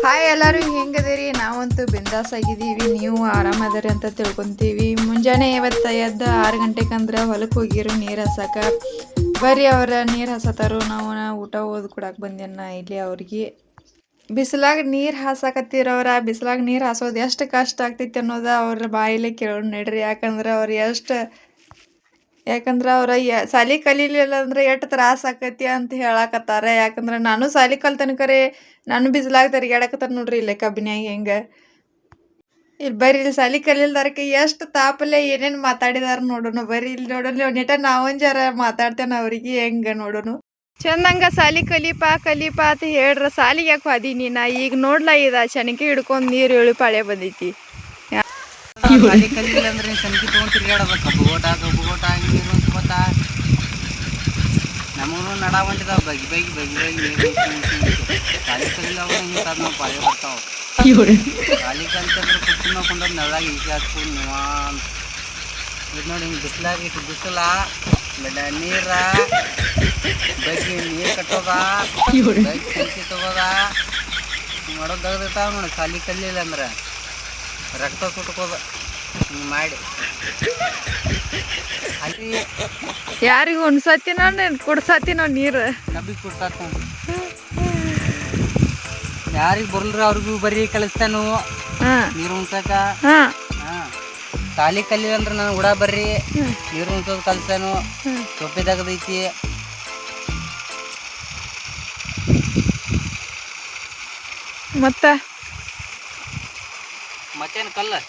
Hi ಎಲ್ಲರೂ ಹೆಂಗದಿರಿ ನಾವಂತೂ ಬಿಂದಾಸ್ ಆಗಿದ್ದೀವಿ ನೀವು ಆರಾಮದಿರಿ ಅಂತ ತಿಳ್ಕೊಂತೀವಿ. ಮುಂಜಾನೆ ಇವತ್ತು ಎದ್ದು ಆರು ಗಂಟೆಗಂದ್ರೆ ಹೊಲಕ್ಕೆ ಹೋಗಿರು, ನೀರು ಹಸಕ. ಬರೀ ಅವ್ರ ನೀರು ಹಸತಾರು. ನಾವು ಊಟ ಓದ್ ಕೊಡಕ್ಕೆ ಬಂದೇನ ಇಲ್ಲಿ ಅವ್ರಿಗೆ. ಬಿಸಿಲಾಗ ನೀರು ಹಾಸಾಕತ್ತಿರವ್ರ? ಬಿಸಿಲಾಗ ನೀರು ಹಾಸೋದು ಎಷ್ಟು ಕಷ್ಟ ಆಗ್ತೈತಿ ಅನ್ನೋದು ಅವ್ರ ಬಾಯಿಲೆ ಕೇಳೋಣ ನಡ್ರಿ. ಯಾಕಂದ್ರೆ ಅವ್ರು ಎಷ್ಟು ಯಾಕಂದ್ರೆ ಅವ್ರ ಸಾಲಿ ಕಲೀಲಿಲ್ಲ ಅಂದ್ರೆ ಎಷ್ಟು ತ್ರಾಸ ಆಕತಿ ಅಂತ ಹೇಳಾಕತ್ತಾರ. ಯಾಕಂದ್ರೆ ನಾನು ಸಾಲಿ ಕಲ್ತನ ಕರೆ ನಾನು ಬಿಸಿಲಾಗ ತಿರ್ಗ್ಯಾಡಕತ್ತಾರ ನೋಡ್ರಿ ಇಲ್ಲೇ ಕಬ್ಬಿನ್ಯಾಗ ಹೆಂಗ. ಇಲ್ಲಿ ಬರ್ರಿ ಇಲ್ಲಿ ಸಾಲಿ ಕಲಿಲ್ದಾರಕ್ಕೆ ಎಷ್ಟು ತಾಪಲೆ ಏನೇನು ಮಾತಾಡಿದಾರ ನೋಡೋಣ ಬರ್ರಿ ಇಲ್ಲಿ ನೋಡೋಣ ನೆಟ ನಾವೊಂದ್ ಜರ ಮಾತಾಡ್ತೇನೆ ಅವ್ರಿಗೆ ಹೆಂಗ ನೋಡೋಣ ಚಂದಂಗ ಸಾಲಿ ಕಲಿಪಾ, ಕಲೀಪಾ ಅಂತ ಹೇಳ್ರ ಸಾಲಿಗೆ ಯಾಕೆ ಹೋದಿ ನಾ ಈಗ ನೋಡ್ಲ ಇದ ಶನಿಕೆ ಹಿಡ್ಕೊಂಡು ನೀರು ಇಳಿ ಪಾಳೆ ಬಂದೈತಿ. ಗಾಡಿ ಕಲ್ಲಿಲ್ಲ ಅಂದ್ರೆ ಸನ್ಕಿ ತೊಗೊಂಡ್ ತಿರ್ಗಾಡೋದು ಕಬ್ಬು ಗೋಟ ಕಬ್ಬು ನೀರು ಅನ್ಸ್ಕೊತ ನಮಗೂ ನಡ ಹೊಂಟಿದಾವ ಬಗಿ ಬಗಿ ಬಗಿ ಬಗಿ ನೀರು ಕಾಲಿ ಹಿಂಗೆ ತಾದ್ ನಾವು ಪಾಳೆ ಬರ್ತಾವ. ಗಾಳಿ ಕಲ್ತಂದ್ರೆ ನೆಳಾಗ ಈಜಿ ಹಾಕ್ಕೊಂಡು ನಿವಾಂತ. ಇದು ನೋಡಿ ಹಿಂಗೆ ಬಿಸಿಲಾಗ ಇಟ್ಟು ಬಿಸಿಲ ಬೆಡ ನೀರ ಬಗ್ಗಿ ನೀರು ಕಟ್ಟೋದ ಬಗ್ಗಿ ಸಂಕಿ ತಗೋದ. ಮಾಡೋದು ತೆಗ್ದಿರ್ತಾವ ನೋಡಿ ಖಾಲಿ ಕಲ್ಲಿಲ್ಲ ಅಂದ್ರೆ. ರಕ್ತ ಸುಟ್ಕೋದ ಮಾಡಿ. ಅಲ್ಲಿ ಯಾರಿಗೂ ಉಣ್ಸತ್ತಿನೋ ಕುಡ್ಸತ್ತಿನೋ ನೀರು. ನಬ್ಬಿಗೆ ಕೊಡ್ತಾರ ಯಾರಿಗೆ ಬರ್ಲ್ರಿ ಅವ್ರಿಗೂ ಬರೀ ಕಲಿಸ್ತಾನು ಹಾ. ನೀರು ಉಣ್ಸಕ. ತಾಲಿ ಕಲಿಲ್ಲ ಅಂದ್ರೆ ನಾನು ಉಡಾ ಬರ್ರಿ. ನೀರು ಉಣ್ಸೋದು ಕಲ್ಸಾನು. ಸೊಪ್ಪಿದಾಗದೈತಿ ಮತ್ತ? મચે ને કલર.